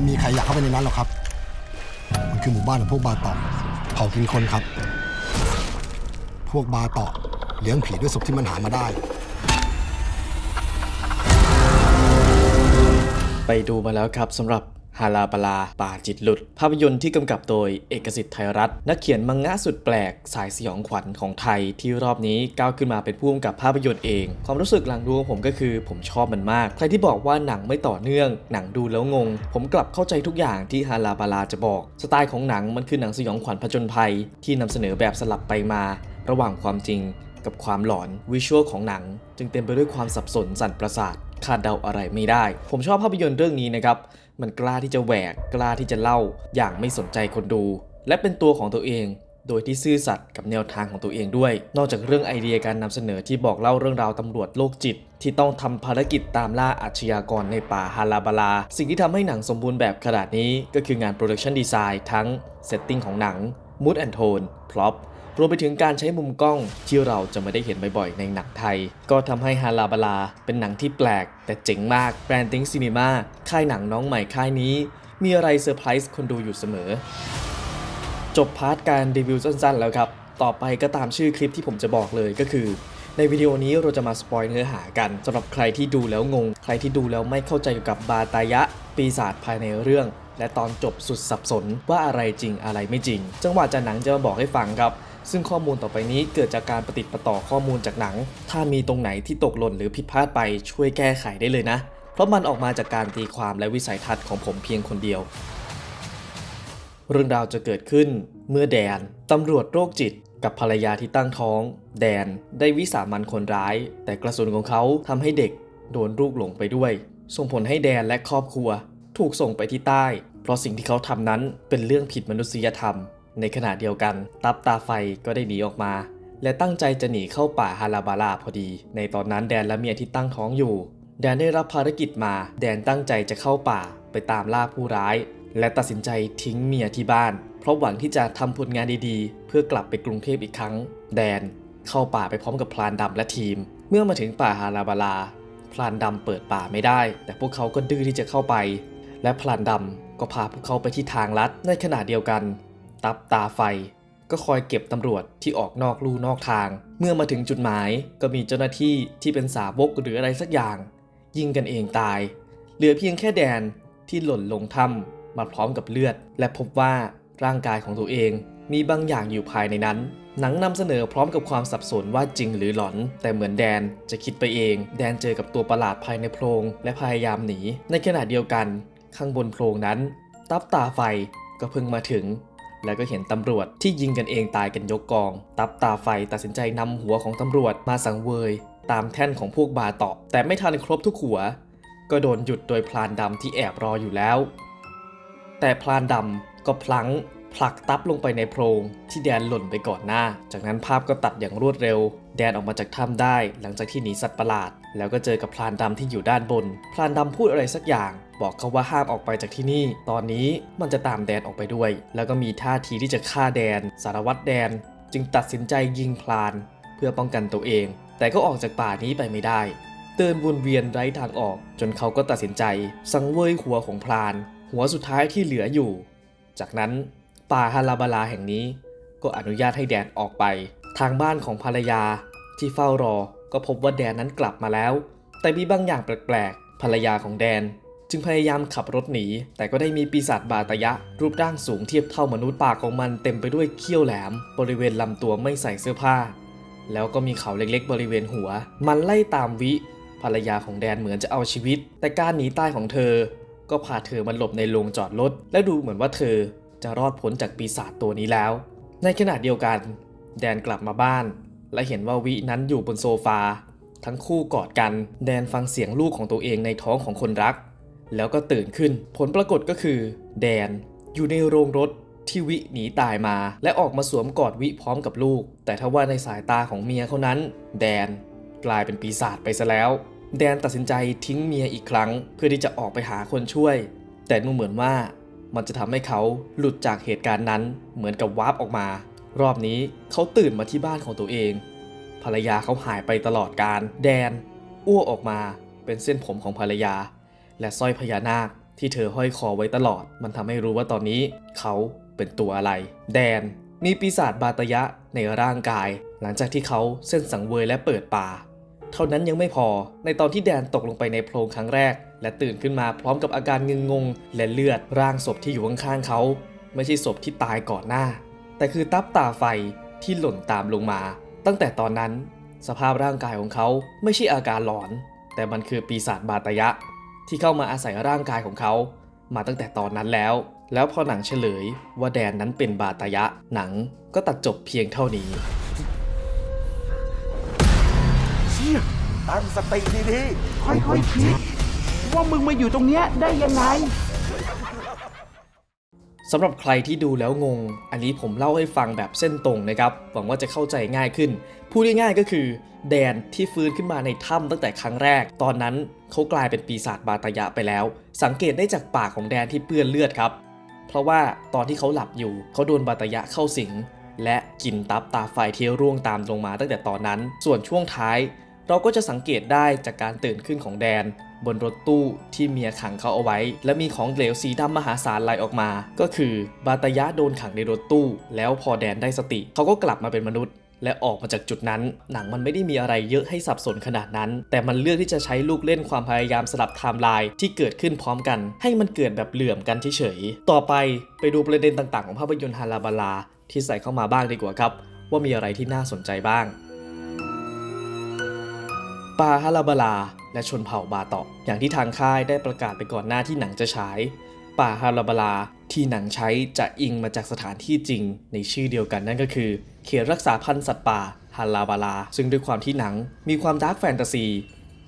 ไม่มีใครอยากเข้าไปในนั้นหรอกครับ มันคือหมู่บ้านของพวกบาเตาะเผากินคนครับ พวกบาเตาะเลี้ยงผีด้วยศพที่มันหามาได้ ไปดูมาแล้วครับสำหรับ ฮาลาบาลาป่าจิตหลุด ภาพยนตร์ที่กำกับโดยเอกสิทธิ์ไทยรัฐ นักเขียนมังงะสุดแปลก สายสยองขวัญของไทย ที่รอบนี้ก้าวขึ้นมาเป็นผู้กำกับภาพยนตร์เอง ความรู้สึกหลังดูของผมก็คือ ผมชอบมันมาก ใครที่บอกว่าหนังไม่ต่อเนื่อง หนังดูแล้วงง ผมกลับเข้าใจทุกอย่างที่ฮาลาบาลาจะบอก สไตล์ของหนังมันคือหนังสยองขวัญผจญภัย ที่นำเสนอแบบสลับไปมา ระหว่างความจริงกับความหลอนวิชวลของหนัง จึงเต็มไปด้วยความสับสนสั่นประสาทคาดเดาอะไรไม่ได้ ผมชอบภาพยนตร์เรื่องนี้นะครับ มันกล้าที่จะแหวกกล้าที่จะเล่า อย่างไม่สนใจคนดู และเป็นตัวของตัวเอง โดยที่ซื่อสัตย์กับแนวทางของตัวเองด้วย นอกจากเรื่องไอเดียการนำเสนอที่บอกเล่าเรื่องราวตำรวจโรคจิต ที่ต้องทำภารกิจตามล่าอาชญากรในป่าฮาลาบาลา สิ่งที่ทำให้หนังสมบูรณ์แบบขนาดนี้ ก็คืองานโปรดักชันดีไซน์ทั้งเซตติ้งของหนังมูดแอนโทนพล็อป รวมไปถึงการใช้มุมกล้องที่เราจะไม่ได้เห็นบ่อยๆในหนังไทย ก็ทำให้ฮาลาบาลาเป็นหนังที่แปลก แต่เจ๋งมากแบรนด์ติ้งซีนีมาค่ายหนังน้องใหม่ค่ายนี้ มีอะไรเซอร์ไพรส์คนดูอยู่เสมอ จบพาร์ทการรีวิวสั้นๆ แล้วครับ ต่อไปก็ตามชื่อคลิปที่ผมจะบอกเลยก็คือในวิดีโอนี้เราจะมาสปอยเนื้อหากันสำหรับใครที่ดูแล้วงง ใครที่ดูแล้วไม่เข้าใจเกี่ยวกับบาตายะ ปีศาจภายในเรื่อง และตอนจบสุดสับสนว่าอะไรจริงอะไรไม่จริง จังหวะจากหนังจะมาบอกให้ฟังครับ ซึ่งข้อมูลต่อไปนี้เกิดจากการประติดประต่อข้อมูลจากหนัง ถ้ามีตรงไหนที่ตกหล่นหรือผิดพลาดไปช่วยแก้ไขได้เลยนะ เพราะมันออกมาจากการตีความและวิสัยทัศน์ของผมเพียงคนเดียว เรื่องราวจะเกิดขึ้น เมื่อแดนตำรวจโรคจิตกับภรรยาที่ตั้งท้อง แดนได้วิสามันคนร้าย แต่กระสุนของเขาทำให้เด็กโดนลูกหลงไปด้วย ส่งผลให้แดนและครอบครัว ถูกส่งไปที่ใต้ เพราะสิ่งที่เขาทำนั้นเป็นเรื่องผิดมนุษยธรรม ในขณะเดียวกัน ตับตาไฟก็ได้หนีออกมา และตั้งใจจะหนีเข้าป่าฮาราบาลาพอดี ในตอนนั้นแดนและเมียที่ตั้งท้องอยู่ แดนได้รับภารกิจมา แดนตั้งใจจะเข้าป่าไปตามล่าผู้ร้าย และตัดสินใจทิ้งเมียที่บ้าน เพราะหวังที่จะทำผลงานดีๆ เพื่อกลับไปกรุงเทพอีกครั้ง แดนเข้าป่าไปพร้อมกับพลานดำและทีม เมื่อมาถึงป่าฮาราบาลาพลานดำเปิดป่าไม่ได้ แต่พวกเขาก็ดื้อที่จะเข้าไป และพลานดำก็พาพวกเขาไปที่ทางลัดในขณะเดียวกัน ตับตาไฟ ก็คอยเก็บตำรวจที่ออกนอกลู่นอกทาง เมื่อมาถึงจุดหมายก็มีเจ้าหน้าที่ที่เป็นสาวกหรืออะไรสักอย่าง ยิงกันเองตาย เหลือเพียงแค่แดนที่หล่นลงถ้ำมาพร้อมกับเลือด และพบว่าร่างกายของตัวเองมีบางอย่างอยู่ภายในนั้น หนังนำเสนอพร้อมกับความสับสนว่าจริงหรือหลอน แต่เหมือนแดนจะคิดไปเอง แดนเจอกับตัวประหลาดภายในโพรงและพยายามหนี ในขณะเดียวกัน ข้างบนโพรงนั้น ตับตาไฟก็เพิ่งมาถึง แล้วก็เห็นตำรวจที่ยิงกันเองตายกันยกกอง ตับตาไฟตัดสินใจนำหัวของตำรวจมาสังเวย ตามแท่นของพวกบาเตาะแต่ไม่ทันครบทุกหัว ก็โดนหยุดโดยพลานดำที่แอบรออยู่แล้ว แต่พลานดำก็พลั้งผลักตับลงไปในโพรงที่แดนหล่นไปก่อนหน้า จากนั้นภาพก็ตัดอย่างรวดเร็ว แดนออกมาจากถ้ำได้หลังจากที่หนีสัตว์ประหลาด แล้วก็เจอกับพลานดำที่อยู่ด้านบน พลานดำพูดอะไรสักอย่าง บอกเขาว่าห้ามออกไปจากที่นี่ ตอนนี้มันจะตามแดนออกไปด้วย แล้วก็มีท่าทีที่จะฆ่าแดน สารวัตรแดน จึงตัดสินใจยิงพลาน เพื่อป้องกันตัวเอง แต่ก็ออกจากป่านี้ไปไม่ได้ เดินวนเวียนไร้ทางออก จนเขาก็ตัดสินใจ สังเวยหัวของพลาน หัวสุดท้ายที่เหลืออยู่ จากนั้นป่าฮาราบาลาแห่งนี้ ก็อนุญาตให้แดนออกไป ทางบ้านของภรรยาที่เฝ้ารอ ก็พบว่าแดนนั้นกลับมาแล้ว แต่มีบางอย่างแปลกๆ ภรรยาของแดน จึงพยายามขับรถหนี แต่ก็ได้มีปีศาจบาตยะ รูปร่างสูงเทียบเท่ามนุษย์ปากของมันเต็มไปด้วยเขี้ยวแหลม บริเวณลำตัวไม่ใส่เสื้อผ้า แล้วก็มีเขาเล็กๆ บริเวณหัว มันไล่ตามวิ ภรรยาของแดนเหมือนจะเอาชีวิต แต่การหนีตายของเธอ ก็พาเธอมาหลบในโรงจอดรถ และดูเหมือนว่าเธอจะรอดพ้นจากปีศาจตัวนี้แล้ว ในขณะเดียวกัน แดนกลับมาบ้าน และเห็นว่าวินั้นอยู่บนโซฟา ทั้งคู่กอดกัน แดนฟังเสียงลูกของตัวเองในท้องของคนรัก แล้วก็ตื่นขึ้น ผลปรากฏก็คือ แดนอยู่ในโรงรถที่วิหนีตายมา และออกมาสวมกอดวิพร้อมกับลูก แต่ถ้าว่าในสายตาของเมียเขานั้น แดนกลายเป็นปีศาจไปซะแล้ว แดนตัดสินใจทิ้งเมียอีกครั้ง เพื่อที่จะออกไปหาคนช่วย แต่ดูเหมือนว่ามันจะทำให้เขาหลุดจากเหตุการณ์นั้นเหมือนกับวาร์ปออกมา รอบนี้เขาตื่นมาที่บ้านของตัวเอง ภรรยาเขาหายไปตลอดการ แดน อ้วกออกมาเป็นเส้นผมของภรรยา และสร้อยพญานาคที่เธอห้อยคอไว้ตลอด มันทำให้รู้ว่าตอนนี้เขาเป็นตัวอะไร แดนมีปีศาจบาตยะในร่างกาย หลังจากที่เขาเส้นสังเวยและเปิดป่า เท่านั้นยังไม่พอ ในตอนที่แดนตกลงไปในโพรงครั้งแรก และตื่นขึ้นมาพร้อมกับอาการงึงงง และเลือดร่างศพที่อยู่ข้างๆเขา ไม่ใช่ศพที่ตายก่อนหน้า แต่คือตับตาไฟที่หล่นตามลงมา ตั้งแต่ตอนนั้นสภาพร่างกายของเขาไม่ใช่อาการหลอน แต่มันคือปีศาจบาตยะ ที่เข้ามาอาศัยร่างกายของเขา มาตั้งแต่ตอนนั้นแล้ว แล้วพอหนังเฉลยว่าแดนนั้นเป็นบาตยะ หนังก็ตัดจบเพียงเท่านี้เชี่ยตั้งสติดีๆค่อยๆคิดว่ามึงมาอยู่ตรงเนี้ยได้ยังไง สำหรับใครที่ดูแล้วงง อันนี้ผมเล่าให้ฟังแบบเส้นตรงนะครับ หวังว่าจะเข้าใจง่ายขึ้น พูดง่ายๆก็คือ แดนที่ฟื้นขึ้นมาในถ้ำตั้งแต่ครั้งแรก ตอนนั้นเขากลายเป็นปีศาจบาตยะไปแล้ว สังเกตได้จากปากของแดนที่เปื้อนเลือดครับ เพราะว่าตอนที่เขาหลับอยู่เขาโดนบาตยะเข้าสิง และกินตับตาไฟเที่ยวร่วงตามลงมาตั้งแต่ตอนนั้น ส่วนช่วงท้าย เราก็จะสังเกตได้จากการตื่นขึ้นของแดน บนรถตู้ที่เมียขังเขาเอาไว้ และมีของเหลวสีดำมหาศาลไหลออกมา ก็คือบาตยะโดนขังในรถตู้ แล้วพอแดนได้สติ เขาก็กลับมาเป็นมนุษย์และออกมาจากจุดนั้น หนังมันไม่ได้มีอะไรเยอะให้สับสนขนาดนั้น แต่มันเลือกที่จะใช้ลูกเล่นความพยายามสลับไทม์ไลน์ที่เกิดขึ้นพร้อมกัน ให้มันเกิดแบบเหลื่อมกันเฉยๆ ต่อไปไปดูประเด็นต่างๆ ของภาพยนตร์ฮาราบาลาที่ใส่เข้ามาบ้างดีกว่าครับ ว่ามีอะไรที่น่าสนใจบ้าง ปาฮาราบาลา และชนเผ่าบาตาะอย่างที่ทางค่ายได้ประกาศไปก่อนหน้าที่หนังจะฉาย ป่าฮาราบาลาที่หนังใช้จะอิงมาจากสถานที่จริง ในชื่อเดียวกันนั่นก็คือ เขตรักษาพันธุ์สัตว์ป่าฮาราบาลา ซึ่งด้วยความที่หนังมีความดาร์กแฟนตาซี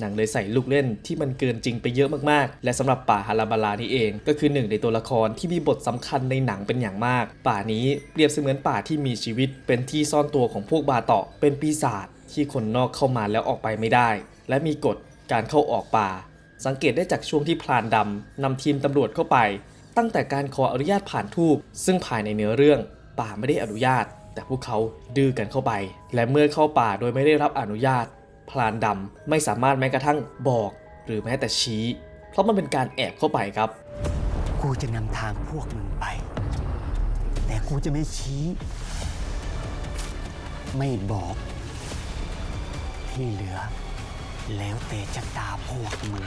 หนังเลยใส่ลูกเล่นที่มันเกินจริงไปเยอะมากๆ และสำหรับป่าฮาราบาลานี่เอง ก็คือหนึ่งในตัวละครที่มีบทสำคัญในหนังเป็นอย่างมาก ป่านี้เปรียบเสมือนป่าที่มีชีวิตเป็นที่ซ่อนตัวของพวกบาเตาะเป็นปีศาจ ที่คนนอกเข้ามาแล้วออกไปไม่ได้ และมีกฎการเข้าออกป่า สังเกตได้จากช่วงที่พรานดำนำทีมตำรวจเข้าไป ตั้งแต่การขออนุญาตผ่านทูบซึ่งภายในเนื้อเรื่อง ป่าไม่ได้อนุญาต แต่พวกเขาดื้อกันเข้าไป และเมื่อเข้าป่าโดยไม่ได้รับอนุญาตพรานดำไม่สามารถแม้กระทั่งบอก หรือแม้แต่ชี้ เพราะมันเป็นการแอบเข้าไปครับ กูจะนำทางพวกมึงไป แต่กูจะไม่ชี้ ไม่บอก ที่เหลือ แล้วแต่ชะตาพวกมึง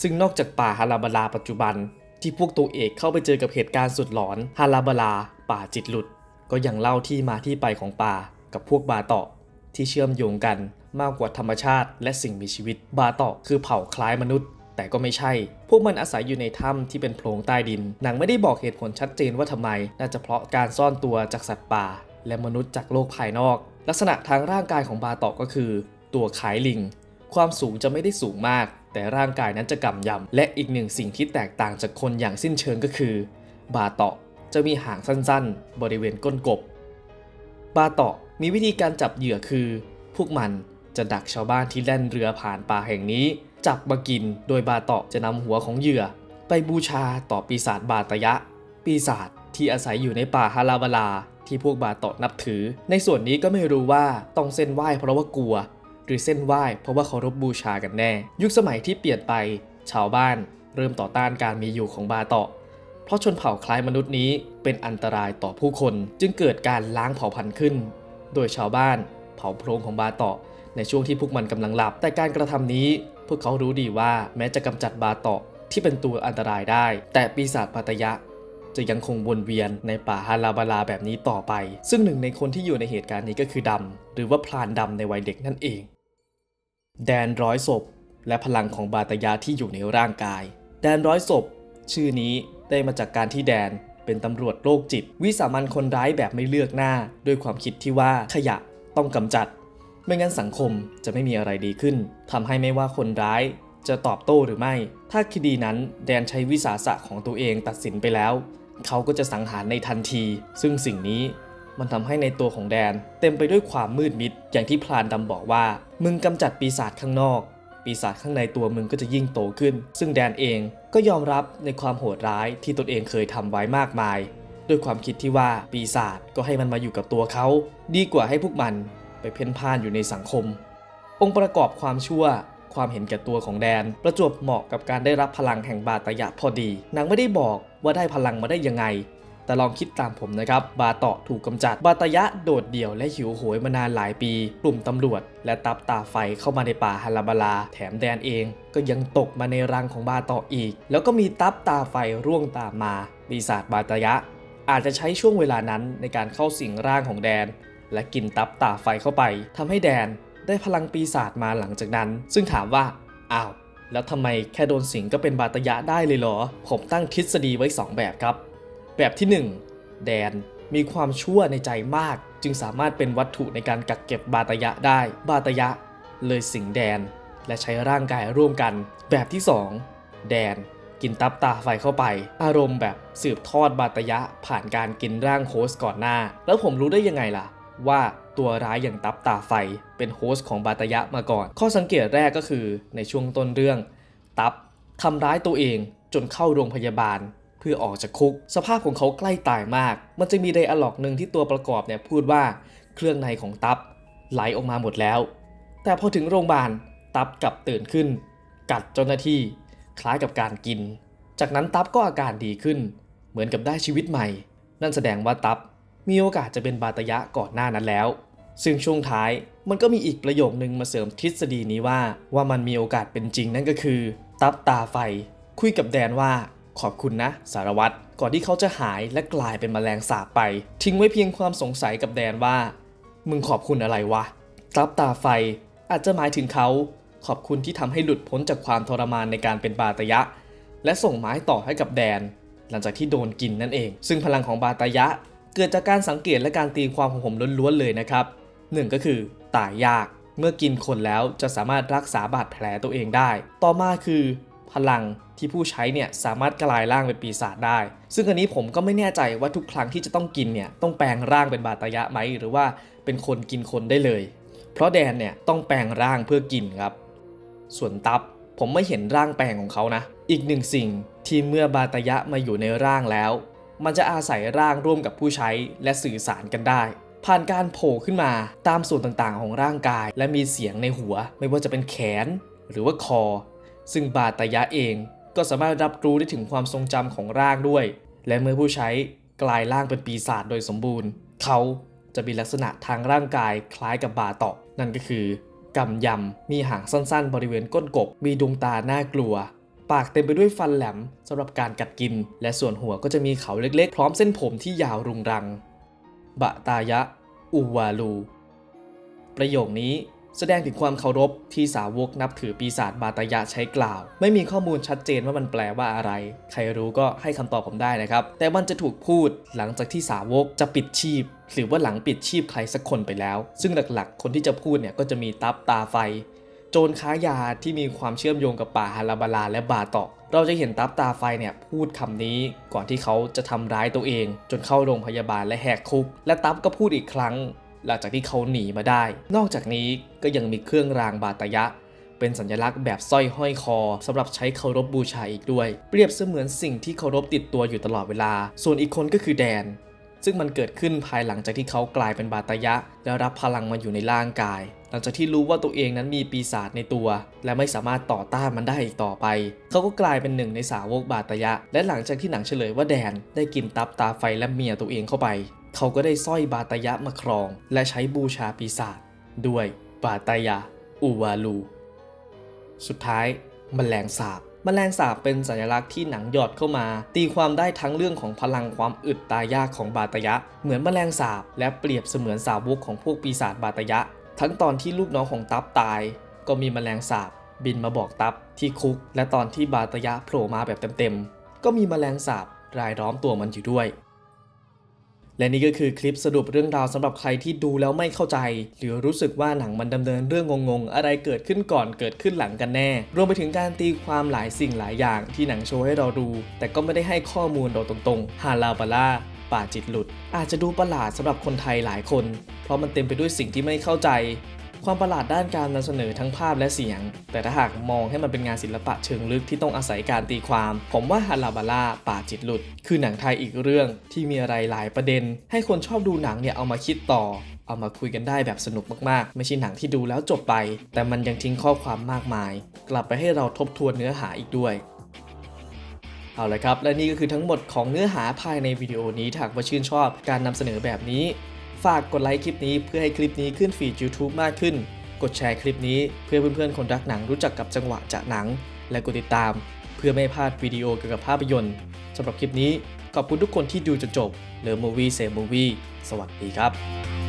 ซึ่งนอกจากป่าฮาราบาลาปัจจุบัน ที่พวกตัวเอกเข้าไปเจอกับเหตุการณ์สุดหลอนฮาราบาลา ป่าจิตหลุด ก็ยังเล่าที่มาที่ไปของป่ากับพวกบาเตาะที่เชื่อมโยงกันมากกว่าธรรมชาติและสิ่งมีชีวิต บาเตาะคือเผ่าคล้ายมนุษย์ แต่ก็ไม่ใช่ พวกมันอาศัยอยู่ในถ้ำที่เป็นโพรงใต้ดิน หนังไม่ได้บอกเหตุผลชัดเจนว่าทำไม น่าจะเพราะการซ่อนตัวจากสัตว์ป่า และมนุษย์จากโลกภายนอก ลักษณะทางร่างกายของบาตาะก็คือ ตัวคล้ายลิง ความสูงจะไม่ได้สูงมาก แต่ร่างกายนั้นจะกำยำ และอีกหนึ่งสิ่งที่แตกต่างจากคนอย่างสิ้นเชิงก็คือ บาตาะจะมีหางสั้นๆ บริเวณก้นกบ บาตาะมีวิธีการจับเหยื่อคือ พวกมันจะดักชาวบ้านที่แล่นเรือผ่านป่าแห่งนี้ จับมากิน โดยบาตาะจะนำหัวของเหยื่อ ไปบูชาต่อปีศาจบาตยะ ปีศาจที่อาศัยอยู่ในป่าฮาราบาลา ที่พวกบาเตาะนับถือ ในส่วนนี้ก็ไม่รู้ว่าต้องเส้นไหว้เพราะว่ากลัว หรือเส้นไหว้เพราะว่าเคารพบูชากันแน่ ยุคสมัยที่เปลี่ยนไป ชาวบ้านเริ่มต่อต้านการมีอยู่ของบาเตาะเพราะชนเผ่าคล้ายมนุษย์นี้เป็นอันตรายต่อผู้คน จึงเกิดการล้างเผ่าพันธุ์ขึ้น โดยชาวบ้านเผาโพรงของบาเตาะในช่วงที่พวกมันกำลังหลับ แต่การกระทำนี้ พวกเขารู้ดีว่าแม้จะกำจัดบาเตาะที่เป็นตัวอันตรายได้ แต่ปีศาจปาตยะ จะยังคงวนเวียนในป่าฮาราบาลาแบบนี้ต่อไป ซึ่งหนึ่งในคนที่อยู่ในเหตุการณ์นี้ก็คือดำ หรือว่าพรานดำในวัยเด็กนั่นเอง แดนร้อยศพ และพลังของบาตยาที่อยู่ในร่างกาย แดนร้อยศพ ชื่อนี้ได้มาจากการที่แดนเป็นตำรวจโรคจิต วิสามันคนร้ายแบบไม่เลือกหน้า ด้วยความคิดที่ว่าขยะต้องกำจัด ไม่งั้นสังคมจะไม่มีอะไรดีขึ้นทำให้ไม่ว่าคนร้ายจะตอบโต้หรือไม่ ถ้าคดีนั้นแดนใช้วิสาสะของตัวเองตัดสินไปแล้ว เขาก็จะสังหารในทันที ซึ่งสิ่งนี้มันทำให้ในตัวของแดน เต็มไปด้วยความมืดมิด อย่างที่พลานดำบอกว่า มึงกำจัดปีศาจข้างนอก ปีศาจข้างในตัวมึงก็จะยิ่งโตขึ้น ซึ่งแดนเองก็ยอมรับในความโหดร้ายที่ตนเองเคยทำไว้มากมาย ด้วยความคิดที่ว่าปีศาจก็ให้มันมาอยู่กับตัวเขา ดีกว่าให้พวกมันไปเพ่นพ่านอยู่ในสังคม องค์ประกอบความชั่ว ความเห็นแก่ตัวของแดน ประจวบเหมาะกับการได้รับพลังแห่งบาตยะพอดีนางไม่ได้บอกว่าได้พลังมาได้ยังไง แต่ลองคิดตามผมนะครับ บาเตาะถูกกำจัด บาตยะโดดเดี่ยวและหิวโหยมานานหลายปี กลุ่มตำรวจ และตับตาไฟเข้ามาในป่าฮาราบาลา แถมแดนเองก็ยังตกมาในรังของบาเตาะอีก แล้วก็มีตับตาไฟร่วงตามมาปีศาจบาตยะ อาจจะใช้ช่วงเวลานั้นในการเข้าสิงร่างของแดน และกินตับตาไฟเข้าไปทำให้แดน ได้พลังปีศาจมาหลังจากนั้น ซึ่งถามว่า อ้าว แล้วทำไมแค่โดนสิงก็เป็นบาตยะได้เลยเหรอ ผมตั้งทฤษฎีไว้ 2 แบบครับ แบบที่ 1 แดนมีความชั่วในใจมาก จึงสามารถเป็นวัตถุในการกักเก็บบาตยะได้ บาตยะ เลยสิงแดน และใช้ร่างกายร่วมกัน แบบที่ 2 แดนกินตับตาไฟเข้าไป อารมณ์แบบสืบทอดบาตยะผ่านการกินร่างโฮสต์ก่อนหน้า แล้วผมรู้ได้ยังไงล่ะ ว่า ตัวร้ายอย่างตับตาไฟ เป็นโฮสต์ของบาตยะมาก่อน ข้อสังเกตแรกก็คือในช่วงต้นเรื่อง ตับทำร้ายตัวเองจนเข้าโรงพยาบาล เพื่อออกจากคุก สภาพของเขาใกล้ตายมาก มันจะมีไดอะล็อกหนึ่งที่ตัวประกอบเนี่ยพูดว่าเครื่องในของตับไหลออกมาหมดแล้ว แต่พอถึงโรงพยาบาลตับกลับตื่นขึ้น กัดเจ้าหน้าที่ คล้ายกับการกิน จากนั้นตับก็อาการดีขึ้น เหมือนกับได้ชีวิตใหม่ นั่นแสดงว่าตับ มีโอกาสจะเป็นบาตยะก่อนหน้านั้นแล้ว ซึ่งช่วงท้ายมันก็มีอีกประโยคนึงมาเสริมทฤษฎีนี้ว่า ว่ามันมีโอกาสเป็นจริงนั่นก็คือ ตับตาไฟ คุยกับแดนว่าขอบคุณนะ สารวัตรก่อนที่เขาจะหายและกลายเป็นแมลงสาบไป ทิ้งไว้เพียงความสงสัยกับแดนว่า มึงขอบคุณอะไรวะตับตาไฟ อาจจะหมายถึงเขาขอบคุณที่ทำให้หลุดพ้นจากความทรมานในการเป็นบาตยะ และส่งไม้ต่อให้กับแดน หลังจากที่โดนกินนั่นเอง ซึ่งพลังของบาตยะ เกิดจากการสังเกตและการตีความของผมล้วนๆเลยนะครับหนึ่งก็คือตายยากเมื่อกินคนแล้วจะสามารถรักษาบาดแผลตัวเองได้ ต่อมาคือ พลังที่ผู้ใช้เนี่ยสามารถกลายร่างเป็นปีศาจได้ ซึ่งอันนี้ผมก็ไม่แน่ใจว่าทุกครั้งที่จะต้องกินเนี่ยต้องแปลงร่างเป็นบาตยะไหมหรือว่าเป็นคนกินคนได้เลย เพราะแดนเนี่ยต้องแปลงร่างเพื่อกินครับ ส่วนตับผมไม่เห็นร่างแปลงของเขานะ อีกหนึ่งสิ่งที่เมื่อบาตยะมาอยู่ในร่างแล้ว มันจะอาศัยร่างร่วมกับผู้ใช้และสื่อสารกันได้ ผ่านการโผล่ขึ้นมาตามส่วนต่างๆ ของร่างกาย และมีเสียงในหัว ไม่ว่าจะเป็นแขน หรือว่าคอ ซึ่งบาตยะเองก็สามารถรับรู้ได้ถึงความทรงจำของร่างด้วย และเมื่อผู้ใช้กลายร่างเป็นปีศาจโดยสมบูรณ์ เขาจะมีลักษณะทางร่างกายคล้ายกับบาตาะนั่นก็คือกำยำ มีหางสั้นๆ บริเวณก้นกบ มีดวงตาน่ากลัว ปากเต็มไปด้วยฟันแหลมสำหรับการกัดกิน และส่วนหัวก็จะมีเขาเล็กๆ พร้อมเส้นผมที่ยาวรุงรัง บะตายะ อูวาลู ประโยคนี้แสดงถึงความเคารพที่สาวกนับถือปีศาจบาตายะใช้กล่าว ไม่มีข้อมูลชัดเจนว่ามันแปลว่าอะไร ใครรู้ก็ให้คำตอบผมได้นะครับ แต่มันจะถูกพูดหลังจากที่สาวกจะปิดชีพ หรือว่าหลังปิดชีพใครสักคนไปแล้ว ซึ่งหลักๆ คนที่จะพูดเนี่ยก็จะมีตับตาไฟ โจรค้ายาที่มีความเชื่อมโยงกับป่าฮาราบาลาและบาตาะเราจะเห็นตับตาไฟเนี่ยพูดคำนี้ก่อนที่เขาจะทำร้ายตัวเอง จนเข้าโรงพยาบาลและแหกคุก และตับก็พูดอีกครั้ง หลังจากที่เขาหนีมาได้ นอกจากนี้ก็ยังมีเครื่องรางบาตยะ เป็นสัญลักษณ์แบบสร้อยห้อยคอสำหรับใช้เคารพบูชาอีกด้วย เปรียบเสมือนสิ่งที่เคารพติดตัวอยู่ตลอดเวลา ส่วนอีกคนก็คือแดนซึ่งมันเกิดขึ้นภายหลังจากที่เขากลายเป็นบาตยะ แล้วรับพลังมาอยู่ในร่างกาย หลังจากที่รู้ว่าตัวเองนั้นมีปีศาจในตัว และไม่สามารถต่อต้านมันได้อีกต่อไป เขาก็กลายเป็นหนึ่งในสาวกบาตยะ และหลังจากที่หนังเฉลยว่าแดน ได้กินตับตาไฟและเมียตัวเองเข้าไป เขาก็ได้สร้อยบาตยะมาครอง และใช้บูชาปีศาจด้วยบาตยะอูวาลู สุดท้ายมแมลงสาบมแมลงสาบเป็นสัญลักษณ์ที่หนังหยอดเข้ามา ตีความได้ทั้งเรื่องของพลังความอึดตายยากของบาตยะ เหมือนมแมลงสาบและเปรียบเสมือนสาวกของพวกปีศาจบาตยะ ทั้งตอนที่ลูกน้องของตับตาย ก็มีมแมลงสาบบินมาบอกตับที่คุก และตอนที่บาตยะโผล่มาแบบเต็มๆ ก็มีมแมลงสาบรายล้อมตัวมันอยู่ด้วย และนี่ก็คือคลิปสรุปเรื่องราวสำหรับใครที่ดูแล้วไม่เข้าใจ หรือรู้สึกว่าหนังมันดำเนินเรื่องงงๆ อะไรเกิดขึ้นก่อนเกิดขึ้นหลังกันแน่ รวมไปถึงการตีความหลายสิ่งหลายอย่างที่หนังโชว์ให้เราดู แต่ก็ไม่ได้ให้ข้อมูลเราตรงๆฮาลาบาล่า ป่าจิตหลุด อาจจะดูประหลาดสำหรับคนไทยหลายคน เพราะมันเต็มไปด้วยสิ่งที่ไม่เข้าใจ ความประหลาดด้านการนำเสนอทั้งภาพและเสียง แต่ถ้าหากมองให้มันเป็นงานศิลปะเชิงลึกที่ต้องอาศัยการตีความ ผมว่าฮาลาบาลาป่าจิตหลุด คือหนังไทยอีกเรื่องที่มีอะไรหลายประเด็น ให้คนชอบดูหนังเนี่ยเอามาคิดต่อเอามาคุยกันได้แบบสนุกมากๆ ไม่ใช่หนังที่ดูแล้วจบไป แต่มันยังทิ้งข้อความมากมาย กลับไปให้เราทบทวนเนื้อหาอีกด้วย เอาละครับ และนี่ก็คือทั้งหมดของเนื้อหาภายในวิดีโอนี้ถ้าหากว่าชื่นชอบการนำเสนอแบบนี้ ฝากกดไลค์คลิปนี้เพื่อให้คลิปนี้ขึ้นฟีด YouTube มากขึ้น กดแชร์คลิปนี้เพื่อเพื่อนๆคนรักหนังรู้จักกับจังหวะจะหนัง และกดติดตาม เพื่อไม่พลาดวิดีโอเกี่ยวกับภาพยนตร์สำหรับคลิปนี้ขอบคุณทุกคนที่ดูจนจบเลอมูวี่เซมูวี่สวัสดีครับ